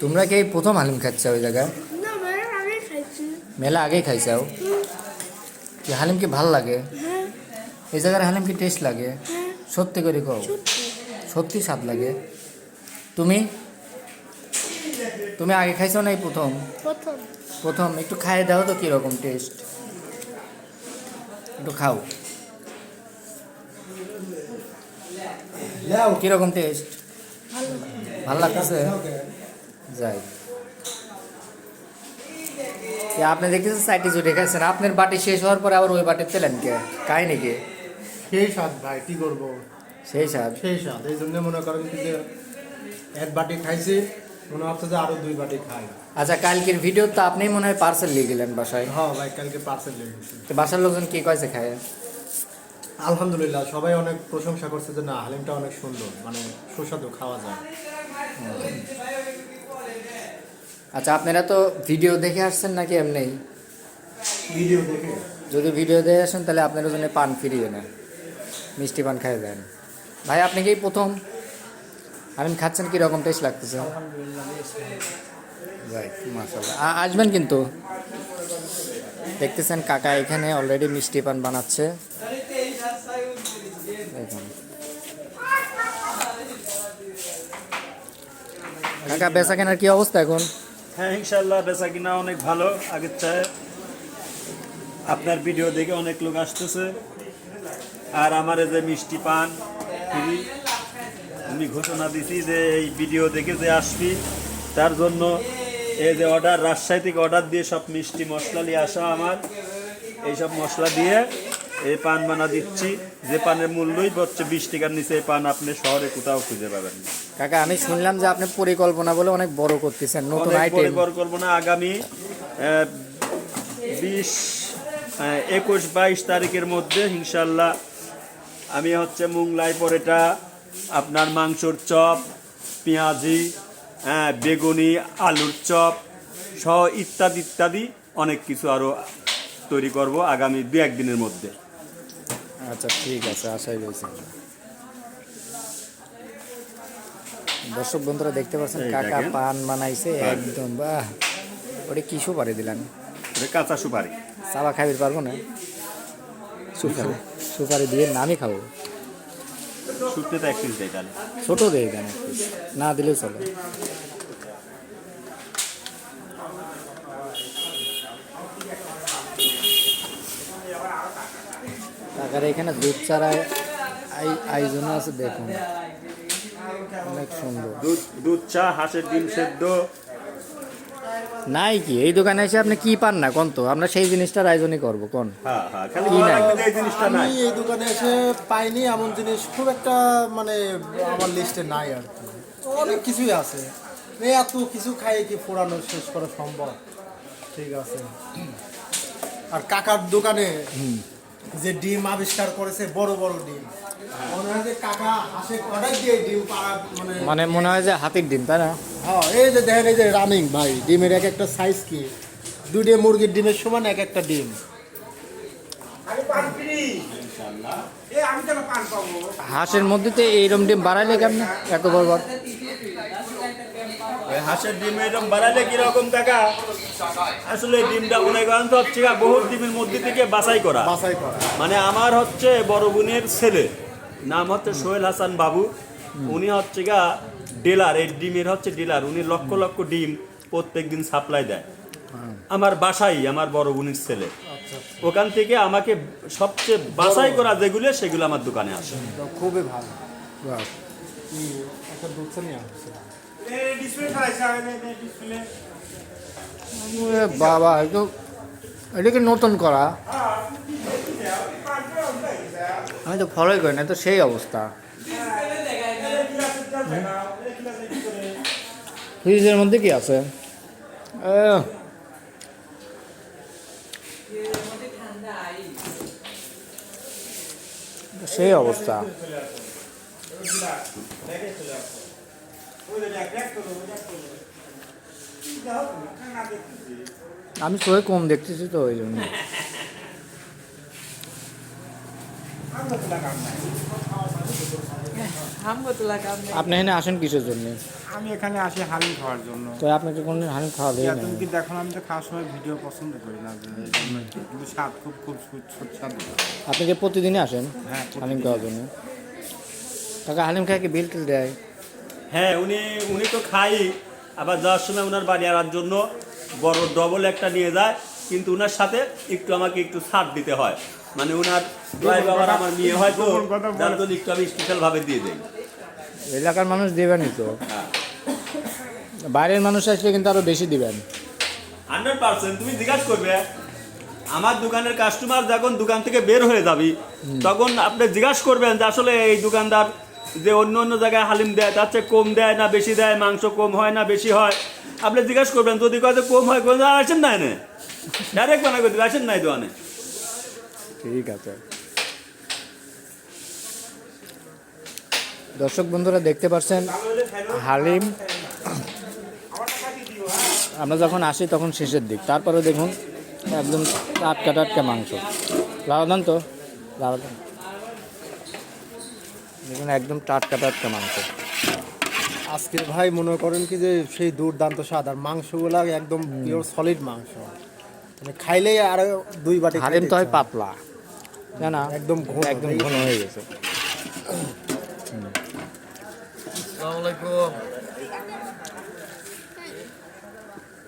তোমরা কি এই প্রথম হালিম খাচ্ছ ওই জায়গায়? না মানে আগে খাইছি। মেলা আগেই খাইছাও কি হালিম কি ভালো লাগে? হ্যাঁ। এই জায়গার হালিম কি টেস্ট লাগে? হ্যাঁ। সত্যি করে কও। সত্যি। স্বাদ লাগে। তুমি? তুমি আগে খাইছো না এই প্রথম? প্রথম। প্রথম। একটু খাইয়ে দাও তো কীরকম টেস্ট একটু খাও। কীরকম টেস্ট ভালো। লাগতেছে? যাই। আপনি দেখতেছেন সাইডে জুটে খাচ্ছেন আপনার বাটি শেষ হওয়ার পরে আবার ওই বাটি তেলেন কে? কাই নাকি সেই স্বাদ ভাই কি করব? সেই স্বাদ? সেই স্বাদ এই জন্য মনে করেন কি যে এক বাটি খাইছি মনে হচ্ছে যে আরও দুই বাটি খাই। আচ্ছা কালকের ভিডিও তো আপনিই মনে হয় পার্সেল নিয়ে গেলেন বাসায়। হ্যাঁ ভাই কালকে পার্সেল নিয়ে গেছি। তো বাসার লোকজন কি কয়েছে খায় আলহামদুলিল্লাহ সবাই অনেক প্রশংসা করছে যে না হালিমটা অনেক সুন্দর মানে সুস্বাদু খাওয়া যায়। আচ্ছা আপনারা তো ভিডিও দেখে আসছেন নাকি এমনি? ভিডিও দেখে যদি ভিডিও দেখে আসেন তাহলে আপনার জন্য পান ফিরিয়ে না মিষ্টি পান খাই দেন। ভাই আপনি কি প্রথম? আপনি খাচ্ছেন কীরকম টেস্ট লাগতেছে। আসবেন কিন্তু। দেখতেছেন কাকা এখানে অলরেডি মিষ্টি পান বানাচ্ছে। কাকা বেচা কেনার কি অবস্থা এখন? হ্যাঁ ইনশাল্লাহ বেচা কিনা অনেক ভালো। আগের চায় আপনার ভিডিও দেখে অনেক লোক আসতেছে। আর আমার যে মিষ্টি পান খুবই আমি ঘোষণা দিছি যে এই ভিডিও দেখে যে আসবি, তার জন্য এই যে অর্ডার রাজশাহী থেকে অর্ডার দিয়ে সব মিষ্টি মশলা নিয়ে আসা আমার। এইসব মশলা দিয়ে এই পান বানা দিচ্ছি। যে পানের মূল্যই হচ্ছে বিশ টাকার নিচে এই পান আপনি শহরে কোথাও খুঁজে পাবেন না। কাকা আমি শুনলাম যে আপনি পরিকল্পনা বলে অনেক বড় করতেছেন নতুন আইটেম পরিকল্পনা আগামী বিশ একুশ বাইশ তারিখের মধ্যে ইনশাল্লাহ আমি হচ্ছে মুংলাই পরেটা আপনার মাংসর চপ পেঁয়াজি হ্যাঁ, বেগুনি আলুর চপ সহ ইত্যাদি ইত্যাদি অনেক কিছু আরও তৈরি করব আগামী দু একদিনের মধ্যে। আচ্ছা ঠিক আছে আশাই রয়েছে দর্শক বন্ধুরা দেখতে পাচ্ছেন কাকা পান বানাইছে একদম বাহ। ওটা কি সুপারি দিলেন? কাঁচা সুপারি। চাবা খাবির পারব না? সুপারি সুপারি দিয়ে নামই খাব। এক পিস দেয় তাহলে। ছোট দেয় দেন এক। না দিলেও চলে। কাকার এখানে দুধ আই আয়োজন আছে দেখুন। অনেক সুন্দর। দুধ দুধ চা হাঁসের ডিম সেদ্ধ। নাই কি? এই দোকানে এসে আপনি কি পান না? কোন তো? আমরা সেই জিনিসটার আয়োজনই করব কোন? হ্যাঁ হ্যাঁ খালি কি নাই? এই জিনিসটা নাই। আমি এই দোকানে এসে পাইনি এমন জিনিস খুব একটা মানে আমার লিস্টে নাই আর কি। অনেক কিছুই আছে। এই এত কিছু খাই কি ফোরানো শেষ করা সম্ভব? ঠিক আছে। আর কাকার দোকানে যে ডিম আবিষ্কার করেছে বড় বড় ডিম। মনে যে কাকা হাসে অর্ডার দিয়ে ডিম পাড়া মানে মানে মনে হয় যে হাতির ডিম তাই না? হ্যাঁ এই যে দেখেন এই যে রানিং ভাই ডিমের এক একটা সাইজ কি? দুটো মুরগির ডিমের সমান এক একটা ডিম। হাঁসের মধ্যে তো এইরকম ডিম বাড়াইলে কেমন? এত বড় বড়। হাঁসের ডিম এরকম বাড়াইলে কীরকম টাকা আসলে ডিমটা মনে করেন তো হচ্ছে গা বহুত ডিমের মধ্যে থেকে বাছাই করা। বাছাই করা। মানে আমার হচ্ছে বড় বোনের ছেলে। নাম হচ্ছে সোহেল হাসান বাবু। উনি হচ্ছে গা ডিলার এই ডিমের হচ্ছে ডিলার। উনি লক্ষ লক্ষ ডিম প্রত্যেক দিন সাপ্লাই দেয় আমার বাসাই আমার বড় বোনের ছেলে। ওখান থেকে আমাকে সবচেয়ে বাছাই করা যেগুলো সেগুলো আমার দোকানে আসে। খুবই ভালো। বাবা একটু এটা কি নতুন করা। আমি তো ফলোই করি না তো সেই অবস্থা। ফ্রিজের মধ্যে কি আছে? সেই অবস্থা। আমি সবাই কম দেখতেছি তো ওই জন্য। আপনি এখানে আসেন কিসের জন্য? আমি এখানে আসি হালিম খাওয়ার জন্য। তো আপনাকে কোনো হানি খাওয়াবে ইয়া, তুমি কি দেখো আমি তো খাওয়ার সময় ভিডিও পছন্দ করি না। কিন্তু স্বাদ খুব খুব সু- আপনি কি প্রতিদিনই আসেন হ্যাঁ হালিম খাওয়ার জন্য? কাকা হালিম খায় কি বিল টিল দেয়? হ্যাঁ উনি উনি তো খাই আবার যাওয়ার সময় ওনার বাড়ি আনার জন্য বড় ডবল একটা নিয়ে যায় কিন্তু ওনার সাথে একটু আমাকে একটু ছাড় দিতে হয়। মানে ওনার ভাই বাবার আমার মেয়ে হয় তো গোপন কথা বলে- যার জন্য একটু আমি স্পেশাল ভাবে দিয়ে দেই। এলাকার মানুষ দেবেনই তো। হ্যাঁ। বাইরের মানুষ আসলে কিন্তু আরও বেশি দিবেন। হান্ড্রেড পার্সেন্ট তুমি জিজ্ঞাসা করবে আমার দোকানের কাস্টমার যখন দোকান থেকে বের হয়ে যাবি তখন আপনি জিজ্ঞাসা করবেন যে আসলে এই দোকানদার যে অন্য অন্য জায়গায় হালিম দেয় তার চেয়ে কম দেয় না বেশি দেয় মাংস কম হয় না বেশি হয়? আপনি জিজ্ঞাসা করবেন যদি কয় যে কম হয় কোন আসেন না এনে। ডাইরেক্ট বানা করে আসেন নাই দোকানে। ঠিক আছে। দর্শক বন্ধুরা দেখতে পাচ্ছেন হালিম। আমরা যখন আসি তখন শেষের দিক তারপরে দেখুন একদম টাটকা টাটকা মাংস। লাউদান তো লাউদান দেখুন একদম টাটকা টাটকা মাংস। আজকে ভাই মনে করেন কি যে সেই দুর্দান্ত স্বাদ আর মাংসগুলা একদম পিওর সলিড মাংস। মানে খাইলেই আরও দুই বাটি হালিম তো হয়। পাতলা। না না। একদম ঘন, একদম ঘন হয়ে গেছে। আসসালামু আলাইকুম।